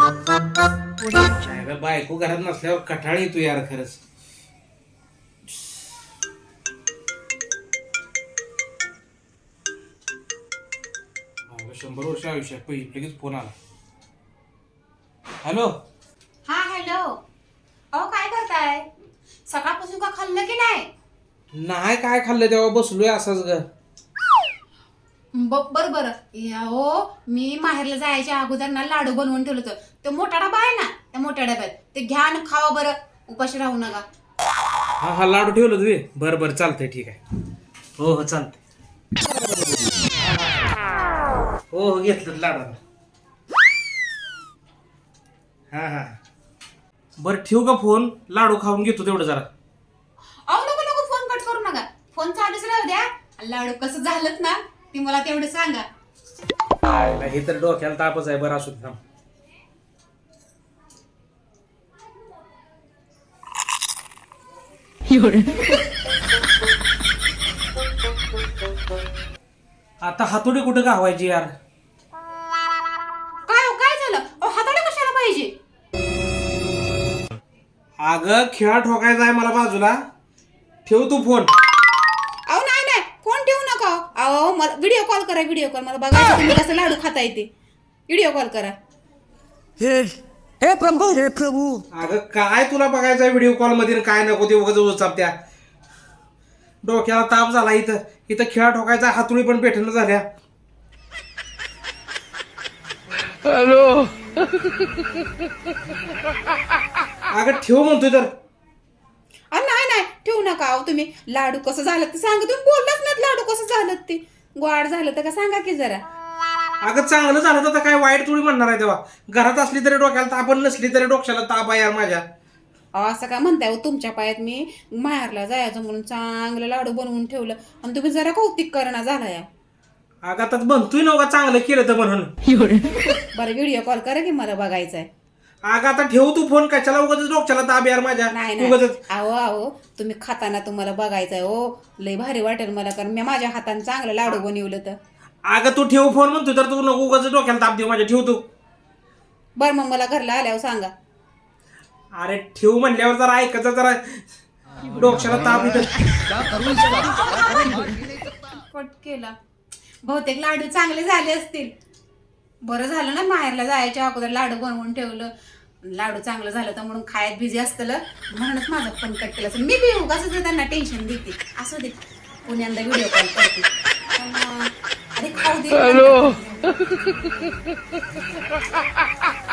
अगं बायको घरात नसल्यावर कठाळ येतो यार खरंच. अगं शंभर वर्ष आयुष्यात पहिली लगेच फोन आला. हॅलो? हा हॅलो. अहो काय करताय? सकाळपासून का खाल्लं की नाही? नाही काय खाल्लं तेव्हा बसलोय असंच ग. बरं बरं अहो मी माहेरला जायच्या अगोदर ना लाडू बनवून ठेवलं होतं. तो मोठा डबा आहे ना त्या मोठ्या डब्यात. ते घ्या आणि खावा बरं. उपाशी राहू नका. हा हा लाडू ठेवलं तुम्ही? बरं बरं चालतंय ठीक आहे. हो हो चालतंय. हो हो घेतलं लाडू हा हा. बरं ठेवू का फोन? लाडू खाऊन घेतो तेवढं जरा. अहो नको नको फोन कट करू नका. फोन चालूच राहू द्या. लाडू कसं झालं ना ती मला तेवढं सांगा. आयला हे तर डोक्याला तापच आहे बरं असू दे, थांब. आता हातोडी कुठं गावायची यार? काय हो, काय झालं? अहो कशाला पाहिजे? अगं खेळा ठोकायचा आहे मला बाजूला. ठेव तू फोन. अहो मला व्हिडिओ कॉल करा व्हिडिओ कॉल मला बघायचं तुम्ही कसं लाडू खाता येते व्हिडिओ कॉल करा. हे हे प्रभू हे प्रभू. अगं काय तुला बघायचं आहे व्हिडिओ कॉलमध्ये काय नको ते उगाच उचाप त्या डोक्याला ताप झाला इथं. इथं खेळा ठोकायचा हातोडी पण भेटणं झाल्या. हॅलो. अगं ठेव म्हणतोय तर. नका अहो तुम्ही. लाडू कसं झालं ते सांगा. तुम्ही बोललाच नाहीत लाडू कसं झालं ते. गोड झालं तर का सांगा की जरा. अगं चांगलं झालं तर आता काय वाईट थोडी म्हणणार आहे तेव्हा. घरात असली तरी डोक्याला ताप आणि नसली तरी डोक्याला ताप आहे यार माझ्या. अहो असं का म्हणताय हो तुमच्या पायात मी? माहेरला जायचं म्हणून चांगलं लाडू बनवून ठेवलं. आणि तुम्ही जरा कौतिक करणं झाला या. अगं आता म्हणतोय नव्हता चांगलं केलं तर म्हणून. बरं व्हिडिओ कॉल करा की मला बघायचं आहे अगं आता ठेव तू फोन कशाला उगाच डोक्याला ताप यार माझ्या? नाही नाही. उगाच अहो अहो तुम्ही खाताना तुम्हाला बघायचंय हो. लय भारी वाटेल मला कारण मी माझ्या हाताने चांगलं लाडू बनवलं तर. अगं तू ठेव फोन म्हणतोय तर तू नको उगाच डोक्याला ताप देऊ माझ्या. ठेव तू. बरं मग मला घरला आल्यावर सांगा. अरे ठेव म्हणल्यावर जरा ऐकायचं जरा डोक्याला ताप येतं कट केला. बहुतेक लाडू चांगले झाले असतील. बरं झालं ना माहेरला जायच्या अगोदर लाडू बनवून ठेवलं. लाडू चांगलं झालं तर म्हणून खायत बिझी असतं म्हणूनच माझं पण कट केलं असेल. मी बी उगाच त्यांना टेन्शन देते. असू दे. पुण्यांदा व्हिडिओ कॉल करते. अरे खाऊ दे.